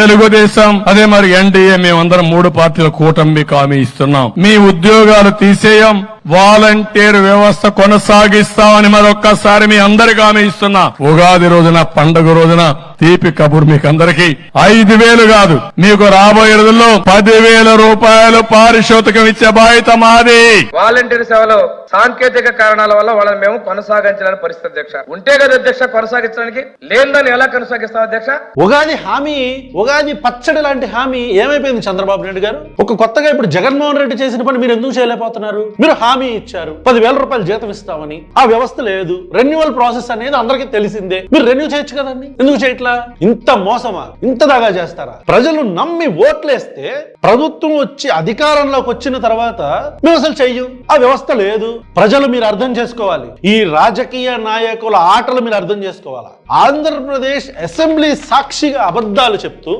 తెలుగుదేశం అదే మరి ఎన్డీఏ మేమందరం మూడు పార్టీల కూటమి మీకు హామీ ఇస్తున్నాం. మీ ఉద్యోగాలు తీసేయం వాలంటీర్ వ్యవస్థ కొనసాగిస్తామని మరొక్కసారి మీ అందరికి హామీ ఇస్తున్నా. ఉగాది రోజున పండుగ రోజున తీపి కబుర్ మీకు అందరికి ఐదు వేలు కాదు మీకు రాబోయే రోజుల్లో పదివేల రూపాయలు పారిశోతకం ఇచ్చే బాధ్యత మాది. వాలంటీర్ సేవలో సాంకేతిక కారణాల వల్ల వాళ్ళని మేము కొనసాగించలేని పరిస్థితి అధ్యక్ష. ఉంటే కదా అధ్యక్ష కొనసాగించడానికి. లేదని ఎలా కొనసాగిస్తాం అధ్యక్ష? ఉగాది హామీ ఉగాది పచ్చడి లాంటి హామీ ఏమైపోయింది చంద్రబాబు నాయుడు గారు? ఒక కొత్తగా ఇప్పుడు జగన్మోహన్ రెడ్డి చేసిన పని మీరు ఎందుకు చేయలేకపోతున్నారు? మీరు హామీ ఇచ్చారు. పదివేల రూపాయలు జీతం ఇస్తామని. ఆ వ్యవస్థ లేదు. రెన్యువల్ ప్రాసెస్ అనేది అందరికీ తెలిసిందే. మీరు రెన్యూ చేయొచ్చు కదండి. ఎందుకు చేయట్లా? ఇంత మోసమా? ఇంత దాగా చేస్తారా? ప్రజలు నమ్మి ఓట్లేస్తే ప్రభుత్వం వచ్చి అధికారంలోకి వచ్చిన తర్వాత మేము అసలు చెయ్యం. ఆ వ్యవస్థ లేదు. ప్రజలు మీరు అర్థం చేసుకోవాలి. ఈ రాజకీయ నాయకుల ఆటలు మీరు అర్థం చేసుకోవాలి. ఆంధ్రప్రదేశ్ అసెంబ్లీ సాక్షిగా అబద్ధాలు చెప్తూ